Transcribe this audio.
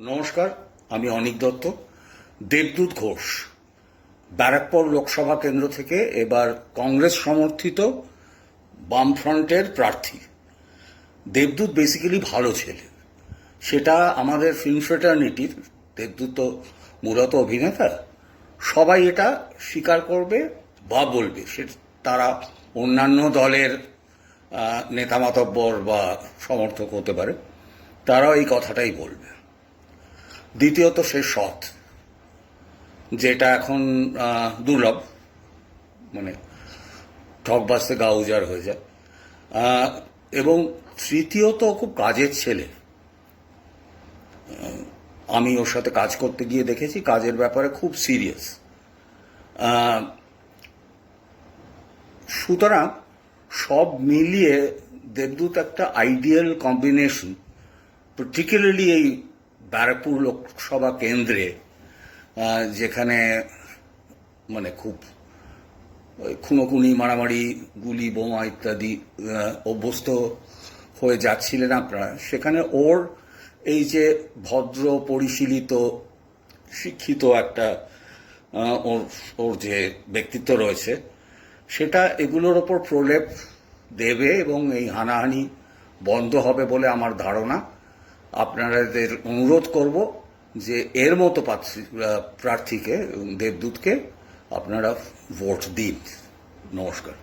নমস্কার আমি অনিক দত্ত। দেবদূত ঘোষ ব্যারাকপুর লোকসভা কেন্দ্র থেকে এবার কংগ্রেস সমর্থিত বামফ্রন্টের প্রার্থী। দেবদূত বেসিক্যালি ভালো ছেলে। সেটা আমাদের ফিল্ম ফ্রেটার্নিটির দেবদূত তো মূলত অভিনেতা সবাই এটা স্বীকার করবে বা বলবে। সে তারা অন্যান্য দলের আহ, নেতা মাতব্বর বা সমর্থক হতে পারে তারাও এই কথাটাই বলবে। দ্বিতীয়ত সে সৎ, যেটা এখন দুর্লভ মানে ঠকবাসতে গা উজাড় হয়ে যায়। এবং তৃতীয়ত খুব কাজের ছেলে। আমি ওর সাথে কাজ করতে গিয়ে দেখেছি, কাজের ব্যাপারে খুব সিরিয়াস। সুতরাং সব মিলিয়ে দেবদূত একটা আইডিয়াল কম্বিনেশন পার্টিকুলারলি এই ব্যারাকপুর লোকসভা কেন্দ্রে যেখানে মানে খুব খুনোখুনি, মারামারি, গুলি, বোমা ইত্যাদি অভ্যস্ত হয়ে যাচ্ছিলেন আপনারা। সেখানে ওর এই যে ভদ্র, পরিশীলিত, শিক্ষিত একটা ওর ওর যে ব্যক্তিত্ব রয়েছে, সেটা এগুলোর ওপর প্রলেপ দেবে এবং এই হানাহানি বন্ধ হবে বলে আমার ধারণা। আপনাদের অনুরোধ করব যে এর মতো প্রার্থী- প্রার্থীকে দেবদূতকে আপনারা ভোট দিন। নমস্কার।